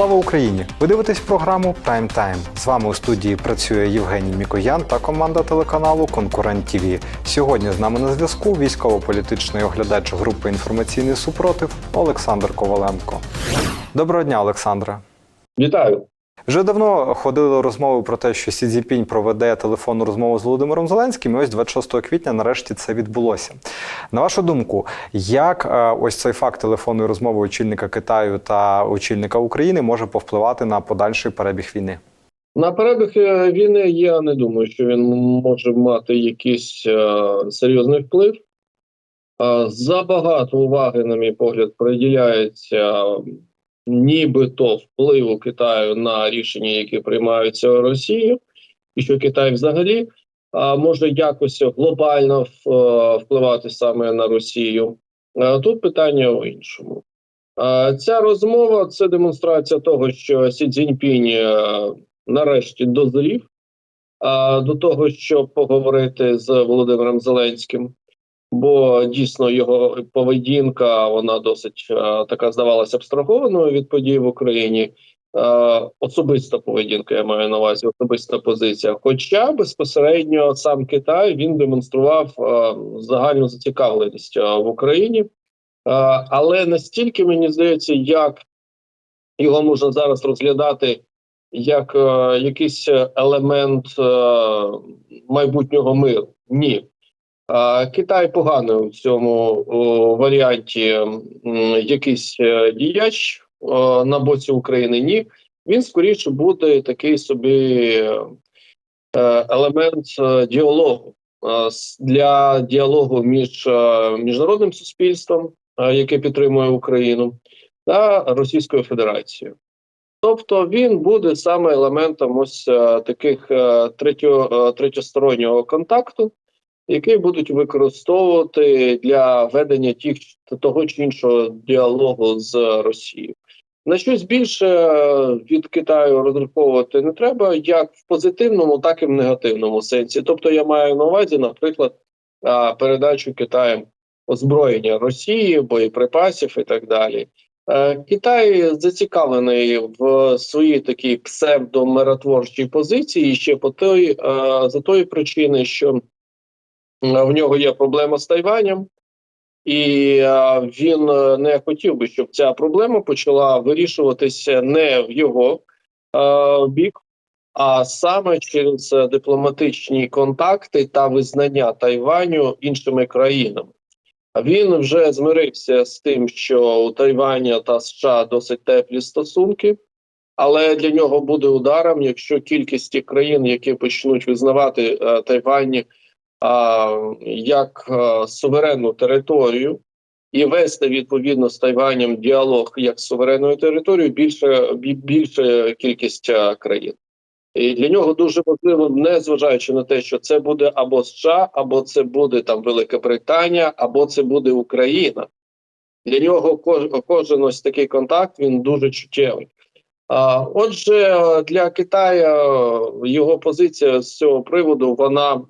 Слава Україні! Ви дивитесь програму Прайм Тайм. З вами у студії працює Євгеній Мікоян та команда телеканалу Конкурент ТІВІ. Сьогодні з нами на зв'язку військово-політичний оглядач групи інформаційний супротив Олександр Коваленко. Доброго дня, Олександре. Вітаю. Вже давно ходили розмови про те, що Сі Цзіньпінь проведе телефонну розмову з Володимиром Зеленським. І ось 26 квітня нарешті це відбулося. На вашу думку, як е, ось цей факт телефонної розмови очільника Китаю та очільника України може повпливати на подальший перебіг війни? На перебіг е, війни я не думаю, що він може мати якийсь е, серйозний вплив. Забагато уваги, на мій погляд, приділяється нібито впливу Китаю на рішення, які приймаються Росією, і що Китай взагалі е, може якось глобально в- е, впливати саме на Росію. Е, тут питання у іншому. Е, Ця розмова це демонстрація того, що Сі Цзіньпінь е, нарешті дозрів е, до того, щоб поговорити з Володимиром Зеленським. Бо дійсно його поведінка вона досить е, така здавалася абстрагованою від подій в Україні. Е, особиста поведінка, я маю на увазі, особиста позиція. Хоча безпосередньо сам Китай він демонстрував е, загальну зацікавленість в Україні. Але настільки мені здається, як його можна зараз розглядати як якийсь елемент майбутнього миру. Ні. Китай поганий у цьому варіанті якийсь е, діяч на боці України. Ні. Він скоріше буде такий собі е, елемент е, діалогу для діалогу між міжнародним суспільством, яке підтримує Україну, та Російською Федерацією. Тобто він буде саме елементом ось таких третьо, третьостороннього контакту, який будуть використовувати для ведення тих того чи іншого діалогу з Росією. На щось більше від Китаю розраховувати не треба, як в позитивному, так і в негативному сенсі. Тобто, я маю на увазі, наприклад, передачу Китаєм озброєння Росії, боєприпасів і так далі. Е, Китай зацікавлений в своїй такій псевдомиротворчій позиції ще по той, е, за тої причини, що в нього є проблема з Тайванем, і він е, не хотів би, щоб ця проблема почала вирішуватися не в його е, бік, а саме через е, дипломатичні контакти та визнання Тайваню іншими країнами. Він вже змирився з тим, що у Тайваня та США досить теплі стосунки, але для нього буде ударом, якщо кількість тих країн, які почнуть визнавати Тайвань а, як е, суверенну територію, і вести відповідно з Тайванем діалог як з суверенною територією, більше більше кількість країн. І для нього дуже важливо, не зважаючи на те, що це буде або США, або це буде там Велика Британія, або це буде Україна. Для нього кож, кожен ось такий контакт він дуже чуттєвий. Отже, для Китаю його позиція з цього приводу вона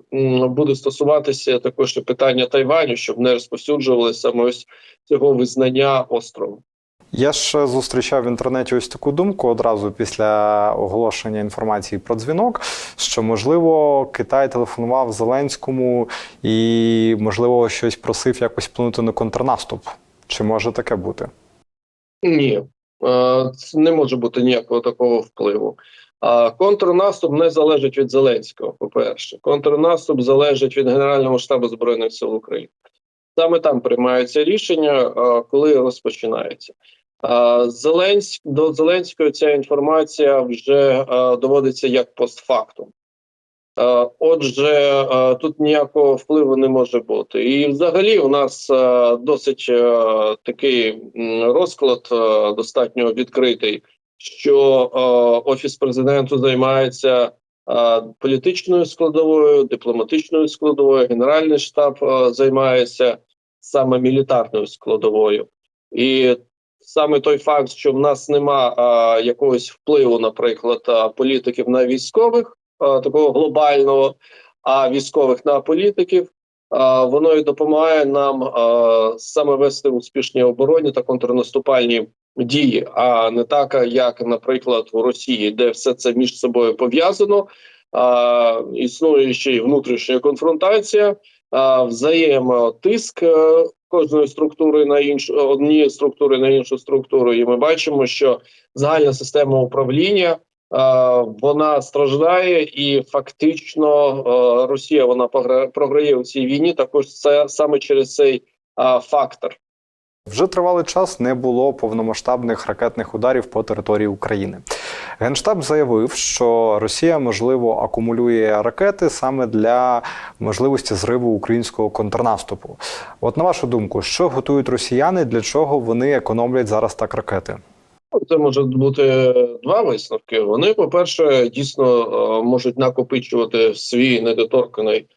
буде стосуватися також і питання Тайваню, щоб не розповсюджували саме ось цього визнання острову. Я ж зустрічав в інтернеті ось таку думку одразу після оголошення інформації про дзвінок, що можливо Китай телефонував Зеленському і, можливо, щось просив якось вплинути на контрнаступ. Чи може таке бути? Ні, е, не може бути ніякого такого впливу. А контрнаступ не залежить від Зеленського. По перше, контрнаступ залежить від Генерального штабу збройних сил України. Саме там приймаються рішення, е, коли розпочинається. Е, Зеленськ до Зеленського ця інформація вже е, доводиться як постфактум. Е, Отже, е, тут ніякого впливу не може бути. І взагалі у нас е, досить такий розклад достатньо відкритий, що офіс президенту займається політичною складовою, дипломатичною складовою, генеральний штаб займається саме мілітарною складовою. І саме той факт, що в нас нема якогось впливу, наприклад, політиків на військових такого глобального, а військових на політиків. е, Воно і допомагає нам е, саме вести успішні оборонні та контрнаступальні дії, а не так, як, наприклад, у Росії, де все це між собою пов'язано. Існує ще й внутрішня конфронтація, взаємотиск е, кожної структури на іншу однієї структури на іншу структуру. І ми бачимо, що загальна система управління. Е, Вона страждає, і фактично е, Росія вона програє у цій війні. Також це саме через цей е, фактор. Вже тривалий час не було повномасштабних ракетних ударів по території України. Генштаб заявив, що Росія можливо акумулює ракети саме для можливості зриву українського контрнаступу. От на вашу думку, що готують росіяни, для чого вони економлять зараз так ракети? Це може бути два висновки. Вони, по-перше, дійсно е, можуть накопичувати свій недоторканий е,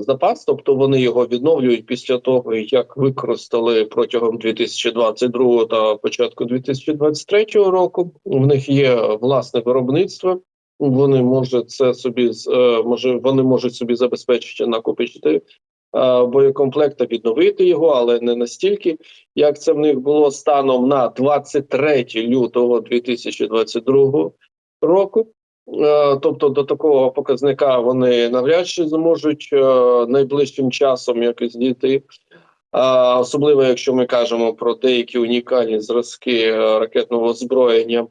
запас, тобто вони його відновлюють після того, як використали протягом 2022 та початку 2023 року. В них є власне виробництво. Вони можуть це собі е, може вони можуть собі забезпечити накопичити е, боєкомплект та відновити його, але не настільки, як це в них було станом на 23 лютого 2022 року. Е, Тобто до такого показника вони навряд чи зможуть е, найближчим часом якось дійти. Особливо, якщо ми кажемо про деякі унікальні зразки ракетного озброєння.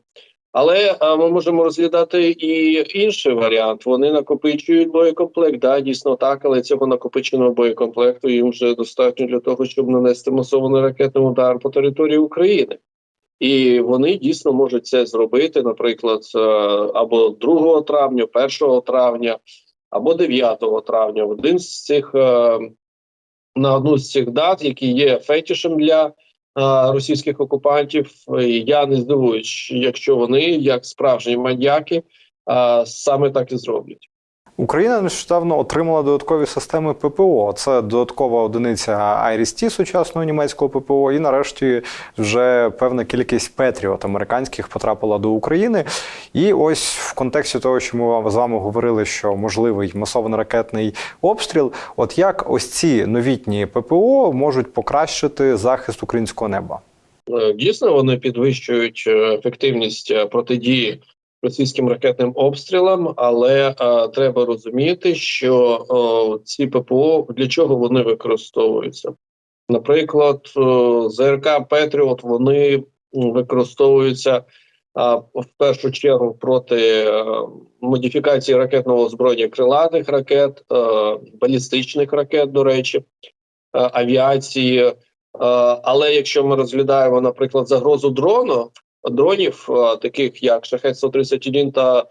Але ми можемо розглядати і інший варіант. Вони накопичують боєкомплект. Да, дійсно так, але цього накопиченого боєкомплекту їм вже достатньо для того, щоб нанести масований ракетний удар по території України. І вони дійсно можуть це зробити, наприклад, е, або 2 травня, 1 травня, або 9 травня. Один з цих е, на одну з цих дат, які є фетішем для російських окупантів. Я не здивуюсь, якщо вони, як справжні маньяки, е, саме так і зроблять. Україна нещодавно отримала додаткові системи ППО. Це додаткова одиниця IRIS-T сучасного німецького ППО, і нарешті вже певна кількість Петріот американських потрапила до України. І ось в контексті того, що ми з вами говорили, що можливий масований ракетний обстріл. От як ось ці новітні ППО можуть покращити захист українського неба? Е, Дійсно, вони підвищують е, ефективність е, протидії російським ракетним обстрілам, але е, треба розуміти, що е, ці ППО для чого вони використовуються. Наприклад, е, ЗРК Петріот вони використовуються е, в першу чергу проти е, модифікації ракетного озброєння крилатих ракет, е, балістичних ракет, до речі, е, авіації. Але якщо ми розглядаємо, наприклад, загрозу дрону, дронів, е, таких як Шахет 131 та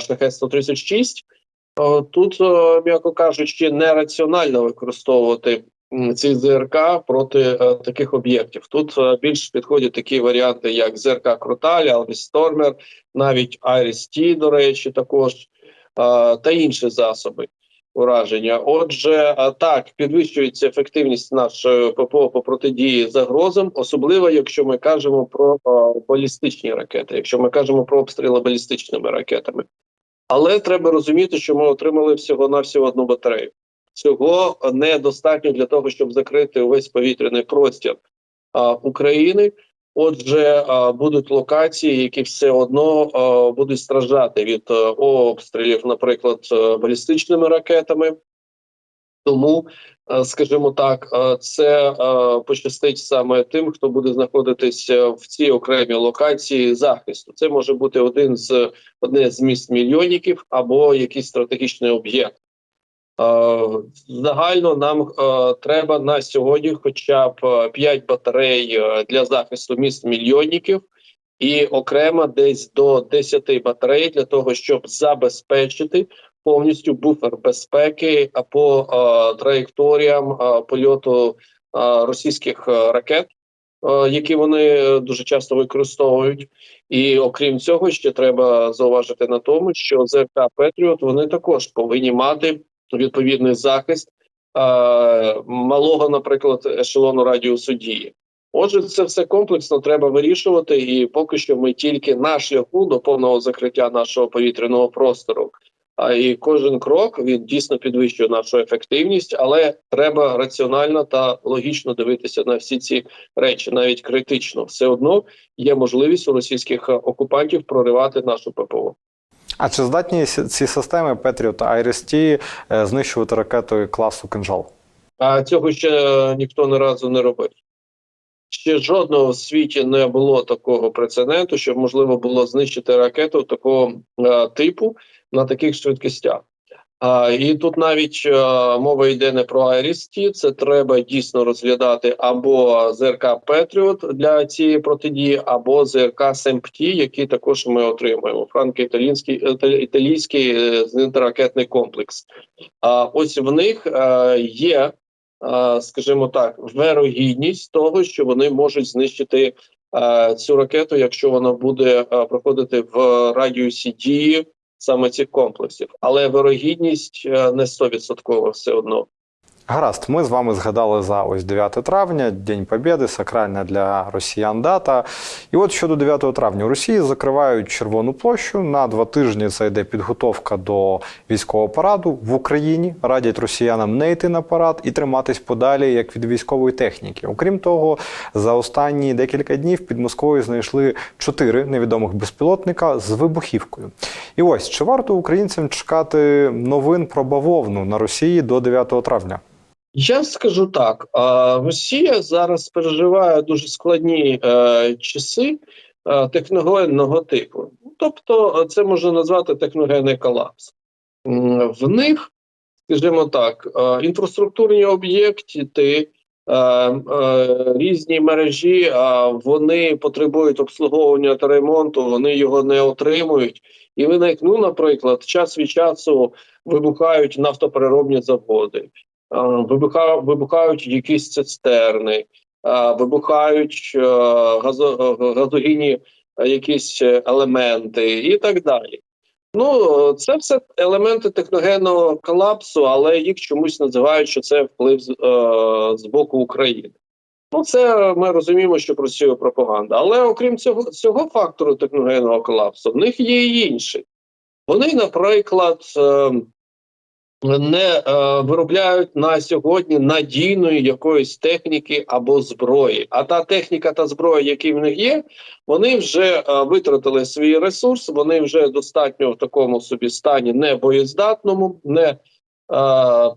Шахет 136, е, тут, е, м'яко кажучи, нераціонально використовувати ці ЗРК проти е, таких об'єктів. Тут е, більш підходять такі варіанти, як ЗРК Круталь, Алвіс Стормер, навіть Айріс Ті, до речі, також е, та інші засоби ураження. Отже, так підвищується ефективність нашої ППО по протидії загрозам, особливо якщо ми кажемо про балістичні ракети, якщо ми кажемо про обстріли балістичними ракетами. Але треба розуміти, що ми отримали всього навсього одну батарею. Цього недостатньо для того, щоб закрити увесь повітряний простір а, України. Отже, будуть локації, які все одно будуть страждати від обстрілів, наприклад, балістичними ракетами. Тому, е, скажімо так, е, це е, пощастить саме тим, хто буде знаходитися в цій окремій локації захисту. Це може бути один з одне з міст мільйонників або якийсь стратегічний об'єкт. Е, Загально нам е, треба на сьогодні, хоча б 5 батарей е, для захисту міст мільйонників, і окремо десь до 10 батарей для того, щоб забезпечити повністю буфер безпеки по траєкторіям польоту російських ракет, які вони дуже часто використовують. І окрім цього, ще треба зауважити на тому, що ЗРК Петріот вони також повинні мати відповідний захист е, малого, наприклад, ешелону радіусу дії. Отже, це все комплексно треба вирішувати, і поки що ми тільки на шляху до повного закриття нашого повітряного простору. А і кожен крок він дійсно підвищує нашу ефективність, але треба раціонально та логічно дивитися на всі ці речі, навіть критично. Все одно є можливість у російських е, окупантів проривати нашу ППО. А чи здатні ці системи Patriot та е, знищувати ракети класу кинжал? А цього ще ніхто ні разу не робив. Ще жодного в світі не було такого прецеденту, щоб можливо було знищити ракету такого е, типу на таких швидкостях. І тут навіть е, мова йде не про IRIS-T, це треба дійсно розглядати або ЗРК Петріот для цієї протидії, або ЗРК СЕМПТі, які також ми отримуємо. Франко-італійський е, італійський е, зенітно-ракетний комплекс. А ось в них є скажімо так, вирогідність того, що вони можуть знищити цю ракету, якщо вона буде проходити в радіусі дії саме цих комплексів. Але вирогідність е, не 100% все одно. Гаразд, ми з вами згадали за ось 9 травня, День Побєди, сакральна для росіян дата. І от щодо 9 травня у Росії закривають Червону площу. На два тижні це йде підготовка до військового параду в Україні. Радять росіянам не йти на парад і триматись подалі як від військової техніки. Окрім того, за останні декілька днів під Москвою знайшли чотири невідомих безпілотника з вибухівкою. І ось чи варто українцям чекати новин про бавовну на Росії до 9 травня? Я скажу так: Росія зараз переживає дуже складні е, часи е, техногенного типу. Тобто, е, це можна назвати техногенний колапс. В них, скажімо так, інфраструктурні об'єкти, різні мережі, вони потребують обслуговування та ремонту, вони його не отримують. І виник, ну, наприклад, час від часу вибухають нафтопереробні заводи. Вибуха, вибухають якісь цистерни, вибухають е, е, газогінні е, якісь е, елементи і так далі. Ну, це все елементи техногенного колапсу, але їх чомусь називають, що це вплив з, е, з боку України. Ну, це ми розуміємо, що працює пропаганда. Але окрім цього, цього фактору техногенного колапсу, в них є і інші. Вони, наприклад, е, не е, виробляють на сьогодні надійної якоїсь техніки або зброї. А та техніка та зброя, які в них є, вони вже е, витратили свій ресурс, вони вже достатньо в такому собі стані не боєздатному, не е,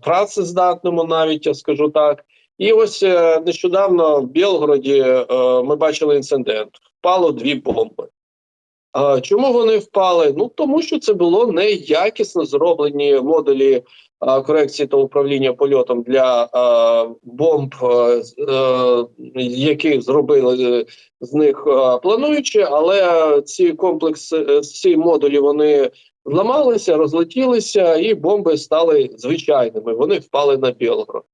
працездатному, навіть я скажу так. І ось е, нещодавно в Білгороді е, ми бачили інцидент: впало дві бомби. Чому вони впали? Ну тому що це було неякісно зроблені модулі корекції та управління польотом для бомб, е, які зробили е, з них плануючі, але ці комплекси, е, ці модулі вони зламалися, розлетілися, і бомби стали звичайними. Вони впали на Білгород.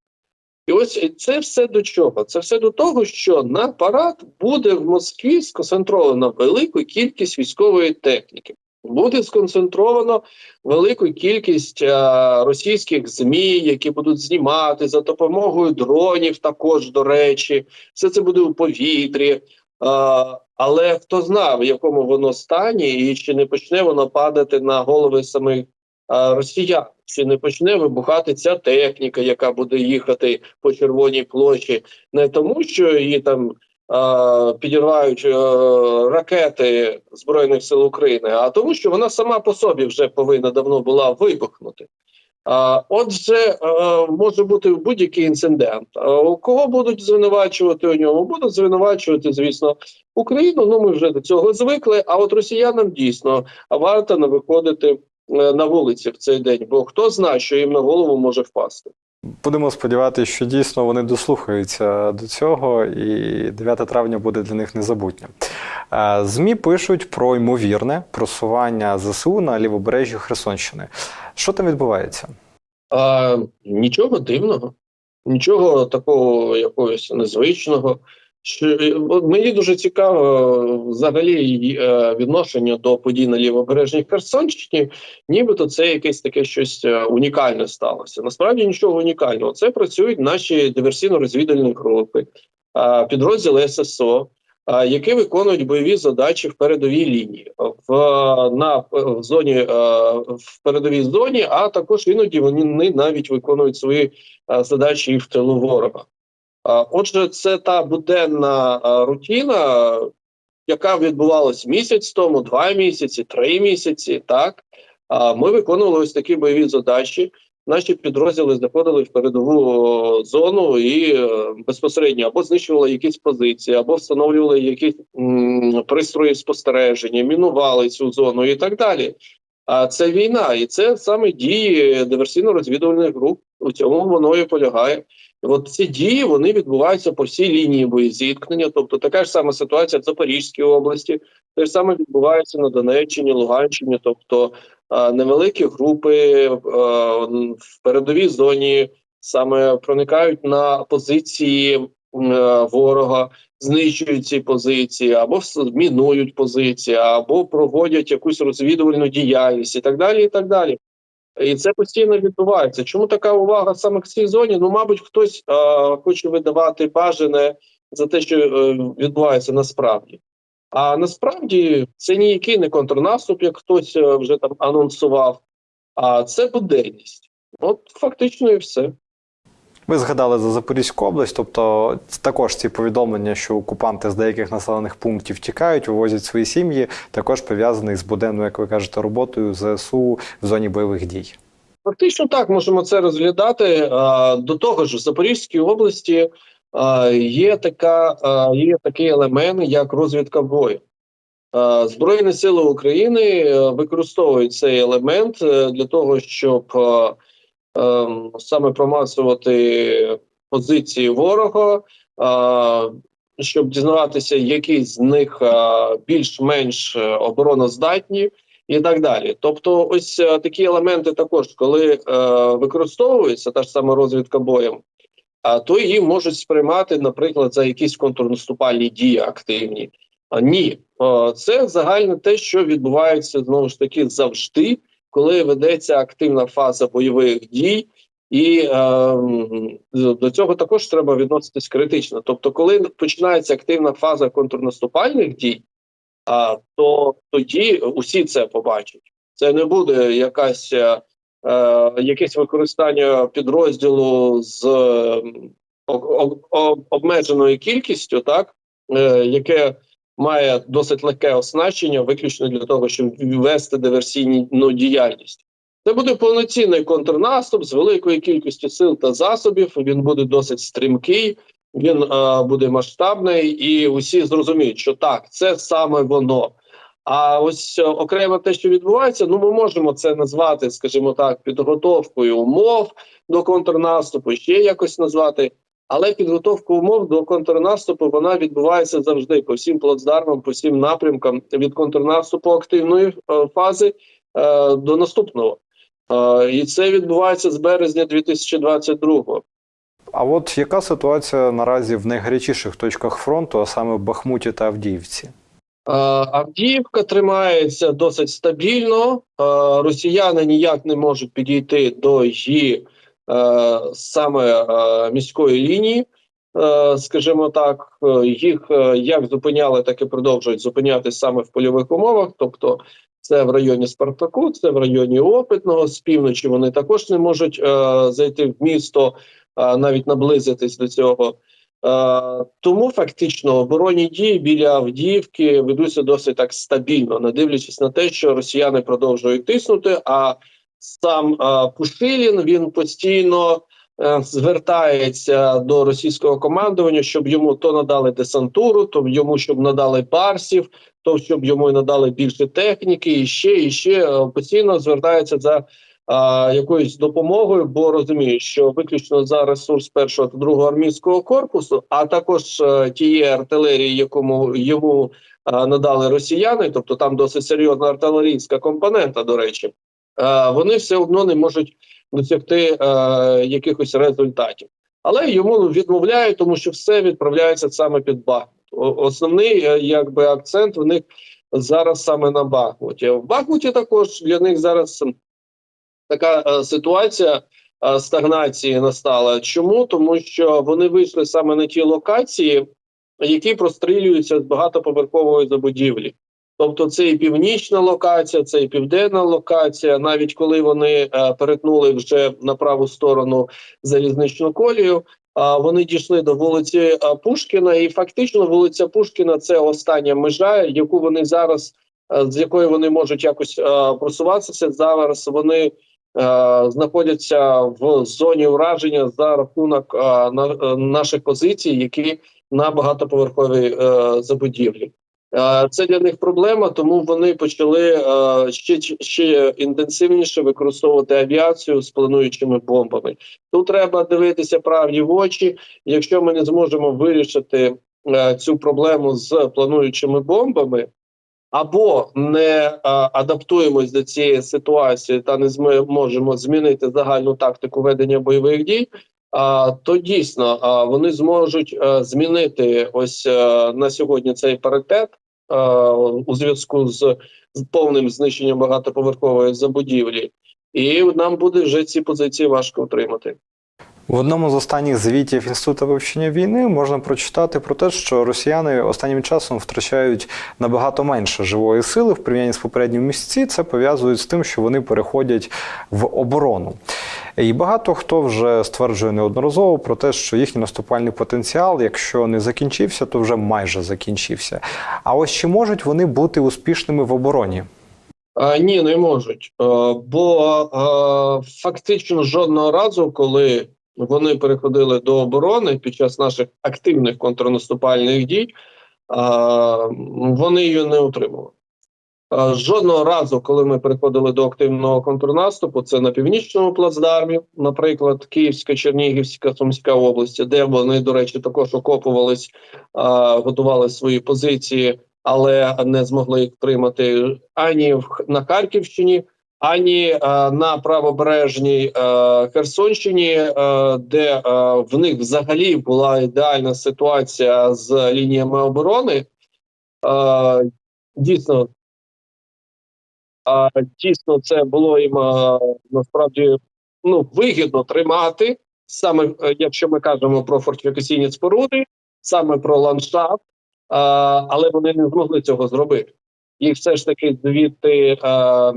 І ось це все до чого? Це все до того, що на парад буде в Москві сконцентрована велику кількість військової техніки. Буде сконцентровано велику кількість а, російських змі, які будуть знімати за допомогою дронів. Також до речі, все це буде у повітрі. А, але хто знає, в якому воно стані, і чи не почне воно падати на голови самих а, росіян, чи не почне вибухати ця техніка, яка буде їхати по червоній площі, не тому, що її там а, підірвають е, ракети збройних сил України, а тому, що вона сама по собі вже повинна давно була вибухнути. А, отже, е, може бути будь-який інцидент. А кого будуть звинувачувати у ньому? Будуть звинувачувати, звісно, Україну. Ну ми вже до цього звикли. А от росіянам дійсно варто не виходити на вулиці в цей день, бо хто знає, що їм на голову може впасти. Будемо сподіватися, що дійсно вони дослухаються до цього, і 9 травня буде для них незабутнє. Е, ЗМІ пишуть про ймовірне просування ЗСУ на лівобережжі Херсонщини. Що там відбувається? А, нічого дивного, нічого такого якогось незвичного. Що, е, мені дуже цікаво взагалі е, відношення до подій на лівобережній Херсонщині, нібито це якесь таке щось е, унікальне сталося. Насправді нічого унікального. Це працюють наші диверсійно-розвідувальні групи, підрозділи ССО. які виконують бойові задачі в передовій лінії в, на в зоні в передовій зоні, а також іноді вони навіть виконують свої задачі і в тилу ворога. Отже, це та буденна рутина, яка відбувалась місяць тому, два місяці, три місяці. Так ми виконували ось такі бойові задачі. Наші підрозділи заходили в передову зону і е, безпосередньо або знищували якісь позиції, або встановлювали якісь пристрої спостереження, мінували цю зону і так далі. А це війна, і це саме дії диверсійно-розвідувальних груп. У цьому воно і полягає. От ці дії вони відбуваються по всій лінії боєзіткнення. Тобто така ж сама ситуація в Запорізькій області, те ж саме відбувається на Донеччині, Луганщині, тобто невеликі групи в передовій зоні саме проникають на позиції е, ворога, знищують ці позиції, або мінують позиції, або проводять якусь розвідувальну діяльність і так далі. І так далі. І це постійно відбувається. Чому така увага саме в цій зоні? Ну, мабуть, хтось е, хоче видавати бажане за те, що е, відбувається насправді. А насправді це ніякий не контрнаступ, як хтось е, вже там анонсував, а це буденність. От фактично і все. Ви згадали за Запорізьку область, тобто також ці повідомлення, що окупанти з деяких населених пунктів тікають, вивозять свої сім'ї, також пов'язаний з буденною, як ви кажете, роботою ЗСУ в зоні бойових дій. Фактично так можемо це розглядати. До того ж, в Запорізькій області є така є такий елемент, як розвідка бою. Збройні сили України е, використовують цей елемент е, для того, щоб саме промацувати позиції ворога, щоб дізнаватися, які з них більш-менш е, обороноздатні і так далі. Тобто, ось е, такі елементи також, коли е, використовується та ж сама розвідка боєм, а то її можуть сприймати, наприклад, за якісь контрнаступальні дії активні. А ні, Е, це загальне те, що відбувається знову ж таки завжди, коли ведеться активна фаза бойових дій. І е, до цього також треба відноситись критично. Тобто, коли починається активна фаза контрнаступальних дій, а, то тоді усі це побачать. Це не буде якась е, е, якесь використання підрозділу з е, об- об- обмеженою кількістю, так е, яке має досить легке оснащення, виключно для того, щоб вести диверсійну діяльність. Це буде повноцінний контрнаступ з великою кількістю сил та засобів. Він буде досить стрімкий, він е, буде масштабний, і усі зрозуміють, що так, це саме воно. А ось е, окремо те, що відбувається, ну ми можемо це назвати, скажімо так, підготовкою умов до контрнаступу, ще якось назвати. Але підготовка умов до контрнаступу вона відбувається завжди по всім плацдармам, по всім напрямкам від контрнаступу активної е, фази е, до наступного. Е, і це відбувається з березня 2022-го. А от яка ситуація наразі в найгарячіших точках фронту, а саме в Бахмуті та Авдіївці? Авдіївка тримається досить стабільно. Росіяни ніяк не можуть підійти до її саме е, міської лінії. Е, Скажімо так, е, їх е, як зупиняли, так і продовжують зупиняти саме в польових умовах. Тобто, це в районі Спартаку, це в районі Опитного. З півночі вони також не можуть е, зайти в місто, е, навіть наблизитись до цього. Е, тому фактично оборонні дії біля Авдіївки ведуться досить так стабільно, не дивлячись на те, що росіяни продовжують тиснути. А сам е, Пушилін. Він постійно е, звертається до російського командування, щоб йому то надали десантуру, то йому щоб надали барсів, то щоб йому надали більше техніки, і ще і ще е, постійно звертається за якоюсь допомогою, бо розумію, що виключно за ресурс першого та другого армійського корпусу, а також тієї артилерії, якому йому надали росіяни, тобто там досить серйозна артилерійська компонента, до речі, вони все одно не можуть досягти е, якихось результатів. Але йому відмовляють, тому що все відправляється саме під Бахмут. Основний е, якби акцент в них зараз саме на Бахмуті. В Бахмуті також для них зараз така е, ситуація е, стагнації настала. Чому? Тому що вони вийшли саме на ті локації, які прострілюються з багатоповерхової забудівлі. Тобто це і північна локація, це і південна локація. Навіть коли вони е, перетнули вже на праву сторону залізничну колію, вони дійшли до вулиці е, Пушкіна, і фактично вулиця Пушкіна це остання межа, яку вони зараз е, з якою вони можуть якось просуватися. Зараз вони знаходяться в зоні ураження за рахунок на, наших позицій, які на багатоповерховій забудівлі. Е, Це для них проблема, тому вони почали е, ще ще інтенсивніше використовувати авіацію з плануючими бомбами. Тут треба дивитися правді в очі. Якщо ми не зможемо вирішити е, цю проблему з плануючими бомбами, або не адаптуємось до цієї ситуації та не зможемо змінити загальну тактику ведення бойових дій. А то дійсно а, вони зможуть е, змінити ось е, на сьогодні цей паритет у зв'язку з, з повним знищенням багатоповерхової забудівлі, і нам буде вже ці позиції важко отримати. В одному з останніх звітів Інституту вивчення війни можна прочитати про те, що росіяни останнім часом втрачають набагато менше живої сили в порівнянні з попередніми місяці. Це пов'язують з тим, що вони переходять в оборону. І багато хто вже стверджує неодноразово про те, що їхній наступальний потенціал, якщо не закінчився, то вже майже закінчився. А ось чи можуть вони бути успішними в обороні? А, ні, не можуть, а, бо а, фактично жодного разу, коли вони переходили до оборони під час наших активних контрнаступальних дій, а, вони її не отримували. Жодного разу, коли ми переходили до активного контрнаступу, це на північному плацдармі, наприклад, Київська, Чернігівська, Сумська області, де вони, до речі, також окопувались, готували свої позиції, але не змогли їх тримати ані в на Харківщині, ані на правобережній Херсонщині, де в них взагалі була ідеальна ситуація з лініями оборони. Дійсно, дійсно, це було їм насправді ну, вигідно тримати, саме е, якщо ми кажемо про фортифікаційні споруди, саме про ландшафт, але вони не змогли цього зробити. І все ж таки звідти е,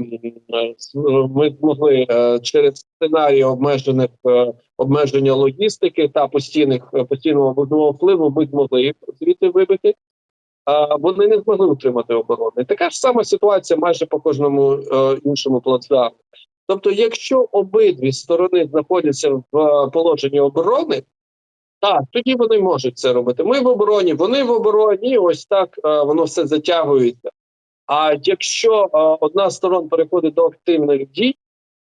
ми змогли е, через сценарії обмежених е, обмеження логістики та постійних постійного вогневого впливу. Ми змогли їх звідти вибити. Вони не змогли утримати оборони. Така ж сама ситуація майже по кожному іншому плацдарму. Тобто, якщо обидві сторони знаходяться в положенні оборони, так тоді вони можуть це робити. Ми в обороні, вони в обороні. Ось так воно все затягується. А якщо одна з сторон переходить до активних дій,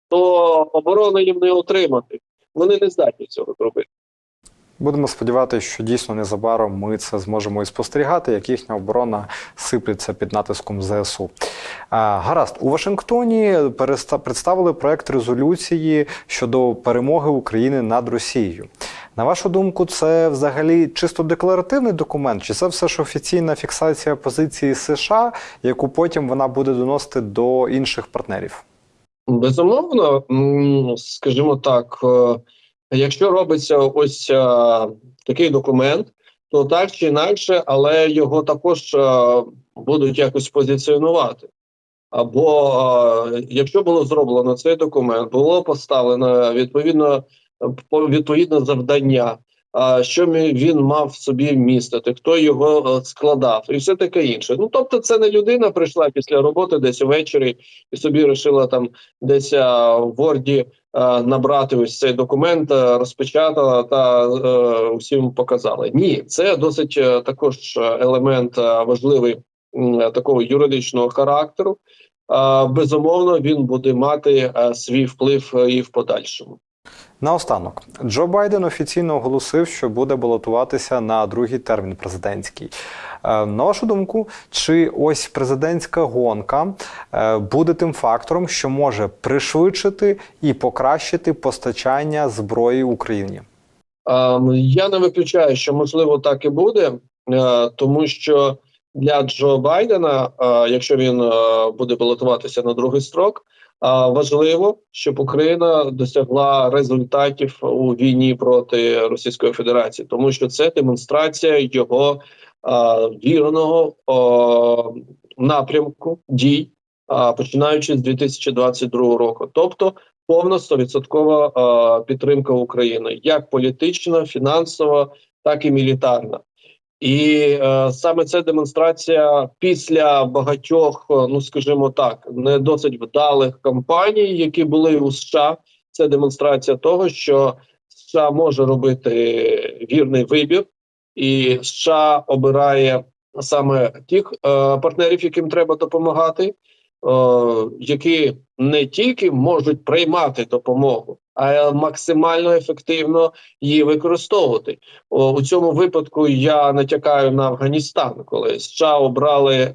то оборони їм не отримати. Вони не здатні цього зробити. Будемо сподіватися, що дійсно незабаром ми це зможемо і спостерігати, як їхня оборона сиплеться під натиском ЗСУ. Гаразд, у Вашингтоні представили проект резолюції щодо перемоги України над Росією. На вашу думку, це взагалі чисто декларативний документ, чи це все ж офіційна фіксація позиції США, яку потім вона буде доносити до інших партнерів? Безумовно, скажімо так, е, якщо робиться ось е, такий документ, то так чи інакше, але його також е, будуть якось позиціонувати. Або якщо було зроблено цей документ, було поставлено відповідно по- відповідне завдання, що він мав собі містити, хто його е, складав, і все таке інше. Ну тобто, це не людина прийшла після роботи десь увечері і собі вирішила там десь в Word а, набрати ось цей документ, розпечатала та е, усім показала. Ні, це досить е, також елемент е, важливий е, такого юридичного характеру. Безумовно, він буде мати е, свій вплив е, і в подальшому. Наостанок, Джо Байден офіційно оголосив, що буде балотуватися на другий термін президентський. Е, На вашу думку, чи ось президентська гонка е, буде тим фактором, що може пришвидшити і покращити постачання зброї Україні? Я не виключаю, що можливо так і буде, е, тому що для Джо Байдена, е, якщо він е, буде балотуватися на другий строк, важливо, щоб Україна досягла результатів у війні проти Російської Федерації, тому що це демонстрація його вірного напрямку дій, починаючи з 2022 року, тобто повна стовідсоткова підтримка України, як політична, фінансова, так і мілітарна. І е, саме це демонстрація після багатьох, е, ну скажімо так, не досить вдалих кампаній, які були у США. Це демонстрація того, що США може робити вірний вибір, і США обирає саме тих е, партнерів, яким треба допомагати, е, які не тільки можуть приймати допомогу, максимально ефективно її використовувати. У цьому випадку я натякаю на Афганістан, коли США обрали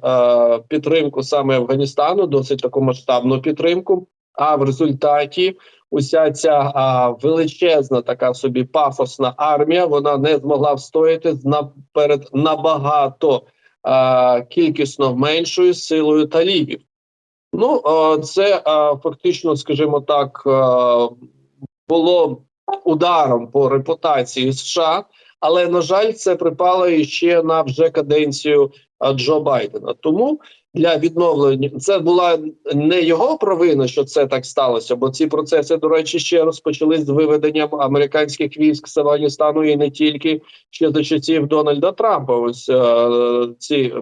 підтримку саме Афганістану, досить таку масштабну підтримку. А в результаті уся ця а, величезна така собі пафосна армія вона не змогла встояти з на, перед набагато а, кількісно меншою силою талібів. Ну, а, це а, фактично, скажімо так, а, було ударом по репутації США, але на жаль, це припало іще на вже каденцію Джо Байдена. Тому для відновлення це була не його провина, що це так сталося, бо ці процеси, до речі, ще розпочались з виведенням американських військ з Афганістану і не тільки ще за часів Дональда Трампа. Ось е, ці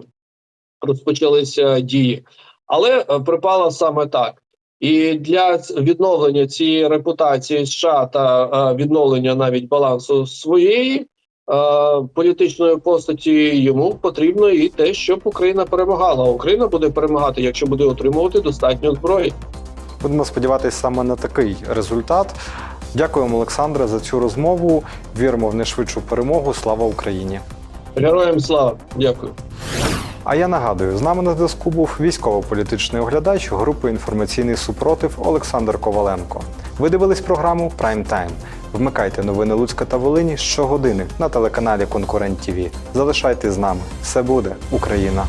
розпочалися дії, але е, припало саме так. І для відновлення цієї репутації США та е, відновлення навіть балансу своєї е, політичної постаті йому потрібно і те, щоб Україна перемагала. А Україна буде перемагати, якщо буде отримувати достатньо зброї. Будемо сподіватися саме на такий результат. Дякуємо, Олександре, за цю розмову. Віримо в найшвидшу перемогу. Слава Україні! Героям слава! Дякую. А я нагадую, з нами на зв'язку був військово-політичний оглядач групи інформаційний супротив Олександр Коваленко. Ви дивились програму Прайм Тайм. Вмикайте новини Луцька та Волині щогодини на телеканалі Конкурент ТІВІ. Залишайтесь з нами. Все буде Україна!